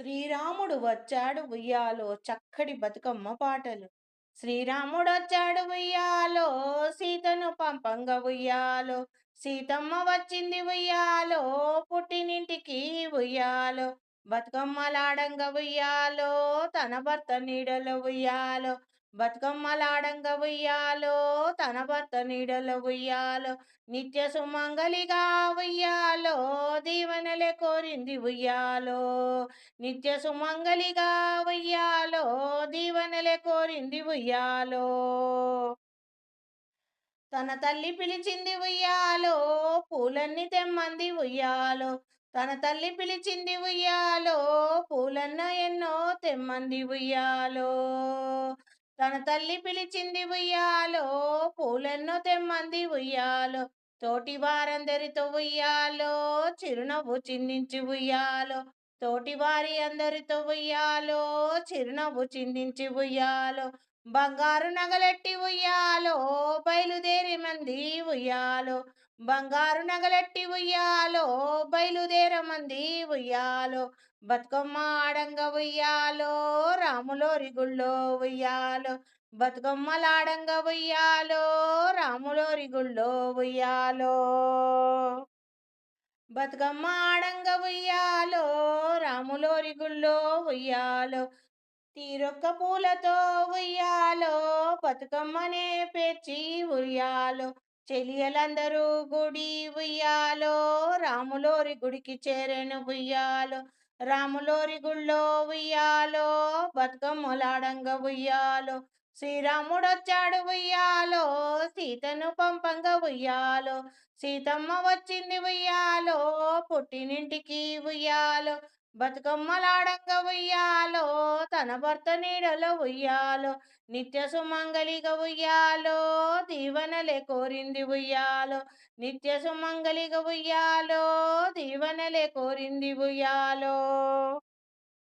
శ్రీరాముడు వచ్చాడు ఉయ్యాలో చక్కటి బతుకమ్మ పాటలు. శ్రీరాముడు వచ్చాడు ఉయ్యాలో సీతను పంపంగ ఉయ్యాలో సీతమ్మ వచ్చింది ఉయ్యాలో పుట్టినింటికి ఉయ్యాలో బతుకమ్మలాడంగ ఉయ్యాలో తన భర్త నీడలో ఉయ్యాలో బతుకమ్మలాడంగ ఉయ్యాలో తన భర్త నీడలో ఉయ్యాలో నిత్య సుమంగలిగా ఉయ్యాలో దీవెనలే కోరింది ఉయ్యాలో. నిత్య సుమంగలిగా ఉయ్యాలో దీవెనలే కోరింది ఉయ్యాలో. తన తల్లి పిలిచింది ఉయ్యాలో పూలన్నీ తెమ్మంది ఉయ్యాలో. తన తల్లి పిలిచింది ఉయ్యాలో పూలన్న ఎన్నో తెమ్మంది ఉయ్యాలో. తన తల్లి పిలిచింది ఉయ్యాలో పూలెన్నో తెమ్మంది ఉయ్యాలో తోటి వారందరితో ఉయ్యాలో చిరునవ్వు చిందించి ఉయ్యాలో తోటి వారి అందరితో ఉయ్యాలో చిరునవ్వు చిందించి ఉయ్యాలో బంగారు నగలెట్టి ఉయ్యాలో బయలుదేరి మంది ఉయ్యాలో బంగారు నగలెట్టి ఉయ్యాలో మంది ఉయ్యాలో బతుకమ్మ ఆడంగ ఉయ్యాలో రాములోరి గుళ్ళో ఉయ్యాలో బతుకమ్మలాడంగ ఉయ్యాలో రాములోరి గుళ్ళో ఉయ్యాలో. బతుకమ్మ ఆడంగ ఉయ్యాలో రాములోరి గుళ్ళో ఉయ్యాలో తీరొక్క పూలతో ఉయ్యాలో బతుకమ్మనే పేర్చి ఉయ్యాలో. చెలియలందరూ గుడి ఉయ్యాలో రాములోరి గుడికి చేరెను ఉయ్యాలో రాములోరి గుళ్ళో ఉయ్యాలో బతుకమ్మలాడంగ ఉయ్యాలో శ్రీరాముడొచ్చాడు ఉయ్యాలో సీతను పంపంగ ఉయ్యాలో సీతమ్మ వచ్చింది ఉయ్యాలో పుట్టినింటికి ఉయ్యాలో బతుకమ్మలాడంగ ఉయ్యాలో తన భర్త నీడలో ఉయ్యాలో నిత్య సుమంగళిగా ఉయ్యాలో దీవెనలే కోరింది ఉయ్యాలో. నిత్య సుమంగళిగా ఉయ్యాలో దీవనలే కోరింది ఉయ్యాలో.